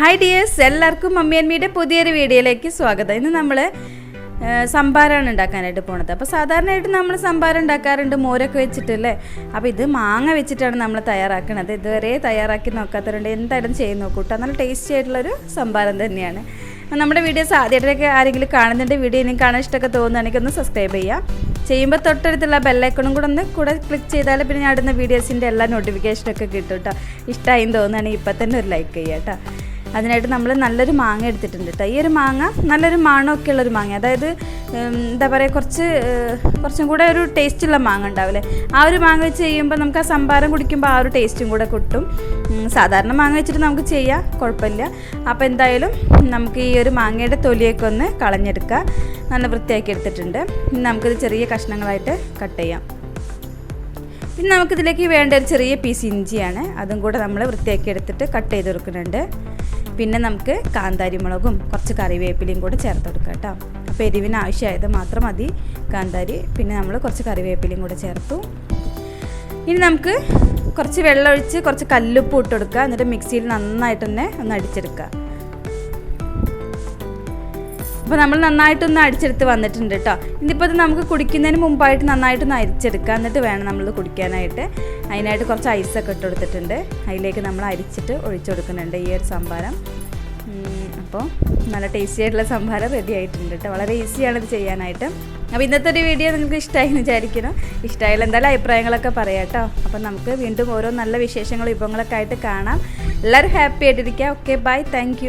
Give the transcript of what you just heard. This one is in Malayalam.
ഹായ് ഡിയേഴ്സ് എല്ലാവർക്കും മമ്മി അമ്മയുടെ പുതിയൊരു വീഡിയോയിലേക്ക് സ്വാഗതം. ഇന്ന് നമ്മൾ സംഭാരമാണ് ഉണ്ടാക്കാനായിട്ട് പോണത്. അപ്പോൾ സാധാരണയായിട്ട് നമ്മൾ സംഭാരം ഉണ്ടാക്കാറുണ്ട് മോരൊക്കെ വെച്ചിട്ടല്ലേ? അപ്പോൾ ഇത് മാങ്ങ വെച്ചിട്ടാണ് നമ്മൾ തയ്യാറാക്കുന്നത് ഇതുവരെ തയ്യാറാക്കി നോക്കാത്തവരുണ്ട്. എന്തായാലും ചെയ്ത് നോക്കൂ കേട്ടോ നല്ല ടേസ്റ്റി ആയിട്ടുള്ളൊരു സംഭാരം തന്നെയാണ്. നമ്മുടെ വീഡിയോസ് ആദ്യമായിട്ടൊക്കെ ആരെങ്കിലും കാണുന്നുണ്ട് വീഡിയോ ഇനി കാണാൻ ഇഷ്ടമൊക്കെ തോന്നുകയാണെങ്കിൽ ഒന്ന് സബ്സ്ക്രൈബ് ചെയ്യാം. ചെയ്യുമ്പോൾ തൊട്ടടുത്തുള്ള ബെല്ലൈക്കണും കൂടെ ഒന്ന് കൂടെ ക്ലിക്ക് ചെയ്താൽ പിന്നെ ഞാൻ ഇടുന്ന വീഡിയോസിന്റെ എല്ലാ നോട്ടിഫിക്കേഷനൊക്കെ കിട്ടും കേട്ടോ ഇഷ്ടമായി തോന്നുകയാണെങ്കിൽ ഇപ്പം തന്നെ ഒരു ലൈക്ക് ചെയ്യാം കേട്ടോ അതിനായിട്ട് നമ്മൾ നല്ലൊരു മാങ്ങ എടുത്തിട്ടുണ്ട് കേട്ടോ ഈ ഒരു മാങ്ങ നല്ലൊരു മണമൊക്കെ ഉള്ളൊരു മാങ്ങ അതായത് എന്താ പറയുക കുറച്ച് കുറച്ചും കൂടെ ഒരു ടേസ്റ്റുള്ള മാങ്ങ ഉണ്ടാവില്ലേ? ആ ഒരു മാങ്ങ വെച്ച് ചെയ്യുമ്പോൾ നമുക്ക് ആ സംഭാരം കുടിക്കുമ്പോൾ ആ ഒരു ടേസ്റ്റും കൂടെ കിട്ടും. സാധാരണ മാങ്ങ വെച്ചിട്ട് നമുക്ക് ചെയ്യാം കുഴപ്പമില്ല. അപ്പോൾ എന്തായാലും നമുക്ക് ഈ ഒരു മാങ്ങയുടെ തൊലിയൊക്കെ ഒന്ന് കളഞ്ഞെടുക്കുക നല്ല വൃത്തിയാക്കി എടുത്തിട്ടുണ്ട്. ഇനി നമുക്കിത് ചെറിയ കഷ്ണങ്ങളായിട്ട് കട്ട് ചെയ്യാം. പിന്നെ നമുക്കിതിലേക്ക് വേണ്ട ഒരു ചെറിയ പീസ് ഇഞ്ചിയാണ്. അതും കൂടെ നമ്മൾ വൃത്തിയാക്കി എടുത്തിട്ട് കട്ട് ചെയ്ത് കൊടുക്കുന്നുണ്ട്. പിന്നെ നമുക്ക് കാന്താരി മുളകും കുറച്ച് കറിവേപ്പിലയും കൂടെ ചേർത്ത് കൊടുക്കാം കേട്ടോ. അപ്പോൾ എരിവിന് ആവശ്യമായത് മാത്രം മതി കാന്താരി. പിന്നെ നമ്മൾ കുറച്ച് കറിവേപ്പിലയും കൂടെ ചേർത്തു. ഇനി നമുക്ക് കുറച്ച് വെള്ളമൊഴിച്ച് കുറച്ച് കല്ലുപ്പ് ഇട്ട് കൊടുക്കുക. എന്നിട്ട് മിക്സിയിൽ നന്നായിട്ട് തന്നെ ഒന്ന് അടിച്ചെടുക്കുക. അപ്പോൾ നമ്മൾ നന്നായിട്ടൊന്ന് അടിച്ചെടുത്ത് വന്നിട്ടുണ്ട് കേട്ടോ ഇനിയിപ്പോൾ ഇത് നമുക്ക് കുടിക്കുന്നതിന് മുമ്പായിട്ട് നന്നായിട്ടൊന്ന് അരിച്ചെടുക്കുക എന്നിട്ട് വേണം നമ്മൾ കുടിക്കാനായിട്ട്. അതിനായിട്ട് കുറച്ച് ഐസൊക്കെ ഇട്ട് കൊടുത്തിട്ടുണ്ട്. അതിലേക്ക് നമ്മൾ അരിച്ചിട്ട് ഒഴിച്ചു കൊടുക്കുന്നുണ്ട് ഈ ഒരു സംഭാരം. അപ്പോൾ നല്ല ടേസ്റ്റി ആയിട്ടുള്ള സംഭാരം റെഡി ആയിട്ടുണ്ട് കേട്ടോ വളരെ ഈസിയാണ് ഇത് ചെയ്യാനായിട്ട്. അപ്പോൾ ഇന്നത്തെ ഒരു വീഡിയോ നിങ്ങൾക്ക് ഇഷ്ടമായി എന്ന് വിചാരിക്കുന്നു. ഇഷ്ടമായാലും എന്തായാലും അഭിപ്രായങ്ങളൊക്കെ പറയാം കേട്ടോ അപ്പം നമുക്ക് വീണ്ടും ഓരോ നല്ല വിശേഷങ്ങളും വിഭവങ്ങളൊക്കെ ആയിട്ട് കാണാം. എല്ലാവരും ഹാപ്പി ആയിട്ടിരിക്കുക. Okay bye thank